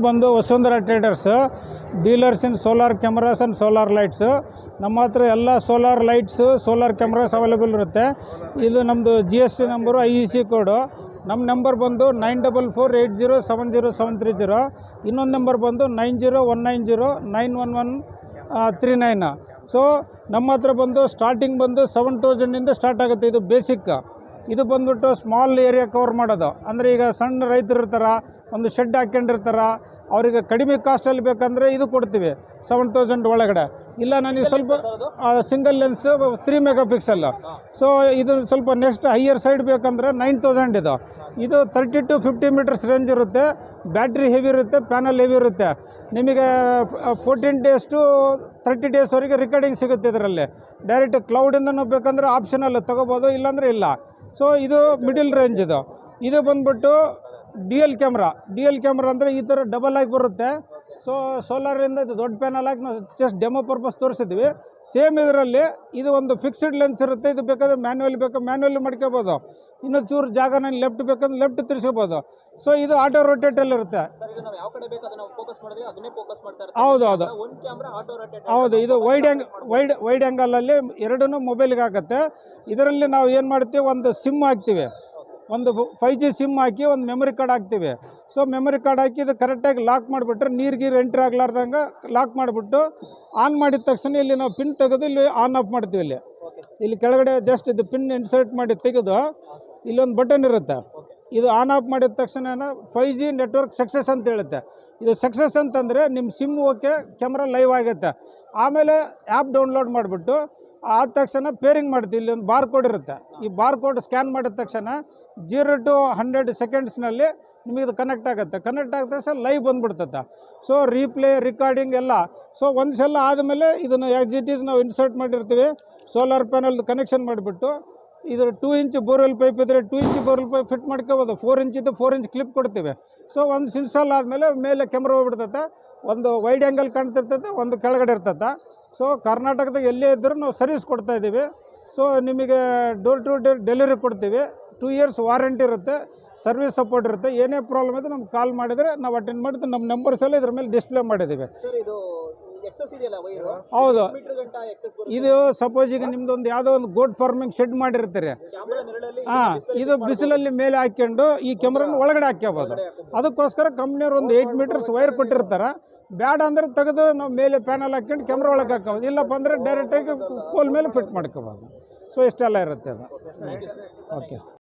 ಬಂದು Vasundhara traders, dealers in solar cameras and solar lights. ನಮ್ಮ ಹತ್ರ ಎಲ್ಲ solar lights, solar cameras available ಇರುತ್ತೆ. ಇದು ನಮ್ಮದು G S T number I C code. ನಮ್ಮ ನಂಬರ್ ಬಂದು nine double four eight zero seven zero seven three zero. ಇನ್ನೊಂದು number ಬಂದು nine zero one nine zero nine one one three nine. So, ನಮ್ಮ ಹತ್ರ ಬಂದು ಸ್ಟಾರ್ಟಿಂಗ್ ಬಂದು seven ತೌಸಂಡಿಂದ start ಆಗುತ್ತೆ. ಇದು ಬೇಸಿಕ್ ಇದು ಬಂದ್ಬಿಟ್ಟು ಸ್ಮಾಲ್ ಏರಿಯಾ ಕವರ್ ಮಾಡೋದು. ಅಂದರೆ ಈಗ ಸಣ್ಣ ರೈತರು ಇರ್ತಾರೆ ಒಂದು ಶೆಡ್ ಹಾಕ್ಕೊಂಡಿರ್ತಾರ ಅವರಿಗೆ ಕಡಿಮೆ ಕಾಸ್ಟಲ್ಲಿ ಬೇಕಂದರೆ ಇದು ಕೊಡ್ತೀವಿ ಸೆವೆನ್ ತೌಸಂಡ್ ಒಳಗಡೆ. ಇಲ್ಲ ನನಗೆ ಸ್ವಲ್ಪ single lens three megapixel so ಇದು ಸ್ವಲ್ಪ ನೆಕ್ಸ್ಟ್ ಹೈಯರ್ ಸೈಡ್ ಬೇಕಂದ್ರೆ ನೈನ್ ತೌಸಂಡ್ ಇದು. ಇದು thirty to fifty metres range ಇರುತ್ತೆ ಬ್ಯಾಟ್ರಿ ಹೆವಿ ಇರುತ್ತೆ ಪ್ಯಾನಲ್ ಹೆವಿ ಇರುತ್ತೆ. ನಿಮಗೆ ಫೋರ್ಟೀನ್ ಡೇಸ್ ಟು ತರ್ಟಿ ಡೇಸ್ವರೆಗೆ ರಿಕಾರ್ಡಿಂಗ್ ಸಿಗುತ್ತೆ ಇದರಲ್ಲಿ. ಡೈರೆಕ್ಟ್ ಕ್ಲೌಡಿಂದನೂ ಬೇಕಂದ್ರೆ ಆಪ್ಷನಲ್ಲಿ ತೊಗೋಬೋದು ಇಲ್ಲಾಂದರೆ ಇಲ್ಲ. ಸೊ ಇದು ಮಿಡಿಲ್ ರೇಂಜ್ ಇದು. ಇದು ಬಂದ್ಬಿಟ್ಟು D L camera D L camera ಅಂದರೆ ಈ ಥರ ಡಬಲ್ ಆಗಿ ಬರುತ್ತೆ. ಸೊ ಸೋಲಾರಿಂದ ಇದು ದೊಡ್ಡ ಪ್ಯಾನಲ್ ಹಾಕಿ ನಾವು ಜಸ್ಟ್ ಡೆಮೋ ಪರ್ಪಸ್ ತೋರಿಸಿದ್ವಿ. ಸೇಮ್ ಇದರಲ್ಲಿ ಇದು ಒಂದು ಫಿಕ್ಸ್ಡ್ ಲೆನ್ಸ್ ಇರುತ್ತೆ ಇದು ಬೇಕಾದ್ರೆ ಮ್ಯಾನ್ಯಲ್ ಬೇಕು ಮ್ಯಾನ್ಯಲ್ ಮಾಡ್ಕೋಬೋದು. ಇನ್ನು ಚೂರು ಜಾಗನ ಲೆಫ್ಟ್ ಬೇಕಂದ್ರೆ ಲೆಫ್ಟ್ ತಿರ್ಸ್ಕೋಬೋದು. ಸೊ ಇದು ಆಟೋ ರೊಟೇಟಲ್ಲಿ ಇರುತ್ತೆ. ಸರ್ ಇದು ನಾವು ಯಾವ ಕಡೆ ಬೇಕು ಅದನ್ನ ಫೋಕಸ್ ಮಾಡಿದ್ರೆ ಅದನ್ನೇ ಫೋಕಸ್ ಮಾಡ್ತಾ ಹೌದು ಹೌದು. ಹೌದು ಇದು ವೈಡ್ ಆ್ಯಂಗ್ ವೈಡ್ ವೈಡ್ ಆ್ಯಂಗಲಲ್ಲಿ ಎರಡೂ ಮೊಬೈಲ್ಗೆ ಆಗುತ್ತೆ ಇದರಲ್ಲಿ ನಾವು ಏನು ಮಾಡ್ತೀವಿ ಒಂದು ಸಿಮ್ ಹಾಕ್ತೀವಿ. ಒಂದು ಫೈ ಜಿ ಸಿಮ್ ಹಾಕಿ ಒಂದು ಮೆಮೊರಿ ಕಾರ್ಡ್ ಹಾಕ್ತೀವಿ. ಸೊ ಮೆಮೊರಿ ಕಾರ್ಡ್ ಹಾಕಿ ಇದು ಕರೆಕ್ಟಾಗಿ ಲಾಕ್ ಮಾಡಿಬಿಟ್ರೆ ನೀರು ಗೀರು ಎಂಟ್ರಿ ಆಗ್ಲಾರ್ದಂಗೆ ಲಾಕ್ ಮಾಡಿಬಿಟ್ಟು ಆನ್ ಮಾಡಿದ ತಕ್ಷಣ ಇಲ್ಲಿ ನಾವು ಪಿನ್ ತೆಗೆದು ಇಲ್ಲಿ ಆನ್ ಆಫ್ ಮಾಡ್ತೀವಿ ಇಲ್ಲಿ. ಇಲ್ಲಿ ಕೆಳಗಡೆ ಜಸ್ಟ್ ಇದು ಪಿನ್ ಇನ್ಸರ್ಟ್ ಮಾಡಿ ತೆಗೆದು ಇಲ್ಲೊಂದು ಬಟನ್ ಇರುತ್ತೆ. ಇದು ಆನ್ ಆಫ್ ಮಾಡಿದ ತಕ್ಷಣ ಫೈ ಜಿ ನೆಟ್ವರ್ಕ್ ಸಕ್ಸಸ್ ಅಂತ ಹೇಳುತ್ತೆ. ಇದು ಸಕ್ಸಸ್ ಅಂತಂದರೆ ನಿಮ್ಮ ಸಿಮ್ ಓಕೆ ಕ್ಯಾಮ್ರಾ ಲೈವ್ ಆಗುತ್ತೆ. ಆಮೇಲೆ ಆ್ಯಪ್ ಡೌನ್ಲೋಡ್ ಮಾಡಿಬಿಟ್ಟು ಆದ ತಕ್ಷಣ ಪೇರಿಂಗ್ ಮಾಡ್ತೀವಿ. ಇಲ್ಲಿ ಒಂದು ಬಾರ್ ಕೋಡ್ ಇರುತ್ತೆ. ಈ ಬಾರ್ ಕೋಡ್ ಸ್ಕ್ಯಾನ್ ಮಾಡಿದ ತಕ್ಷಣ ಜೀರೋ ಟು ಹಂಡ್ರೆಡ್ ಸೆಕೆಂಡ್ಸ್ನಲ್ಲಿ ನಿಮಗೆ ಇದು ಕನೆಕ್ಟ್ ಆಗುತ್ತೆ. ಕನೆಕ್ಟ್ ಆದ ತಕ್ಷಣ ಲೈವ್ ಬಂದ್ಬಿಡ್ತದೆ ಸೊ ರೀಪ್ಲೇ ರಿಕಾರ್ಡಿಂಗ್ ಎಲ್ಲ. ಸೊ ಒಂದು ಸಲ ಆದಮೇಲೆ ಇದನ್ನು ಇಟ್ ಈಸ್ ನಾವು ಇನ್ಸರ್ಟ್ ಮಾಡಿರ್ತೀವಿ. ಸೋಲಾರ್ ಪ್ಯಾನಲ್ದು ಕನೆಕ್ಷನ್ ಮಾಡಿಬಿಟ್ಟು ಇದು ಟೂ ಇಂಚ್ ಬೋರ್ವೆಲ್ ಪೈಪ್ ಇದ್ದರೆ two inch borewell pipe fit ಮಾಡ್ಕೋಬೋದು. ಫೋರ್ ಇಂಚ್ ಇದ್ದು ಫೋರ್ ಇಂಚ್ ಕ್ಲಿಪ್ ಕೊಡ್ತೀವಿ. ಸೊ ಒಂದು ಇನ್ಸ್ಟಾಲ್ ಆದಮೇಲೆ ಮೇಲೆ ಕ್ಯಾಮ್ರಾ ಹೋಗ್ಬಿಡ್ತೈತೆ. ಒಂದು ವೈಡ್ ಆ್ಯಂಗಲ್ ಕಾಣ್ತಿರ್ತೈತೆ ಒಂದು ಕೆಳಗಡೆ ಇರ್ತೈತೆ. ಸೊ ಕರ್ನಾಟಕದಾಗ ಎಲ್ಲೇ ಇದ್ದರೂ ನಾವು ಸರ್ವಿಸ್ ಕೊಡ್ತಾ ಇದ್ದೀವಿ. ಸೊ ನಿಮಗೆ ಡೋರ್ ಟು ಡೋರ್ ಡೆಲಿವರಿ ಕೊಡ್ತೀವಿ. ಟೂ ಇಯರ್ಸ್ ವಾರಂಟಿ ಇರುತ್ತೆ ಸರ್ವಿಸ್ ಸಪೋರ್ಟ್ ಇರುತ್ತೆ. ಏನೇ ಪ್ರಾಬ್ಲಮ್ ಇದ್ದರೆ ನಮ್ಗೆ ಕಾಲ್ ಮಾಡಿದರೆ ನಾವು ಅಟೆಂಡ್ ಮಾಡಿದ್ರೆ ನಮ್ಮ ನಂಬರ್ಸ್ ಎಲ್ಲ ಇದ್ರ ಮೇಲೆ ಡಿಸ್ಪ್ಲೇ ಮಾಡಿದ್ದೀವಿ. ಹೌದು. ಇದು ಸಪೋಸ್ ಈಗ ನಿಮ್ದು ಒಂದು ಯಾವುದೋ ಒಂದು ಗೋಟ್ ಫಾರ್ಮಿಂಗ್ ಶೆಡ್ ಮಾಡಿರ್ತೀರಿ. ಹಾ ಇದು ಬಿಸಿಲಲ್ಲಿ ಮೇಲೆ ಹಾಕ್ಕೊಂಡು ಈ ಕ್ಯಾಮ್ರಾನ ಒಳಗಡೆ ಹಾಕ್ಕೋಬೋದು ಅದಕ್ಕೋಸ್ಕರ ಕಂಪ್ನಿಯವ್ರು ಒಂದು ಏಯ್ಟ್ ಮೀಟರ್ಸ್ ವೈರ್ ಕೊಟ್ಟಿರ್ತಾರೆ. ಬ್ಯಾಡ ಅಂದ್ರೆ ತೆಗೆದು ನಾವು ಮೇಲೆ ಪ್ಯಾನಲ್ ಹಾಕ್ಕೊಂಡು ಕ್ಯಾಮ್ರಾ ಒಳಗೆ ಹಾಕೋದು ಇಲ್ಲಪ್ಪ ಅಂದರೆ ಡೈರೆಕ್ಟಾಗಿ ಪೋಲ್ ಮೇಲೆ ಫಿಟ್ ಮಾಡ್ಕೋಬೋದು. ಸೊ ಇಷ್ಟೆಲ್ಲ ಇರುತ್ತೆ ಅದು. ಓಕೆ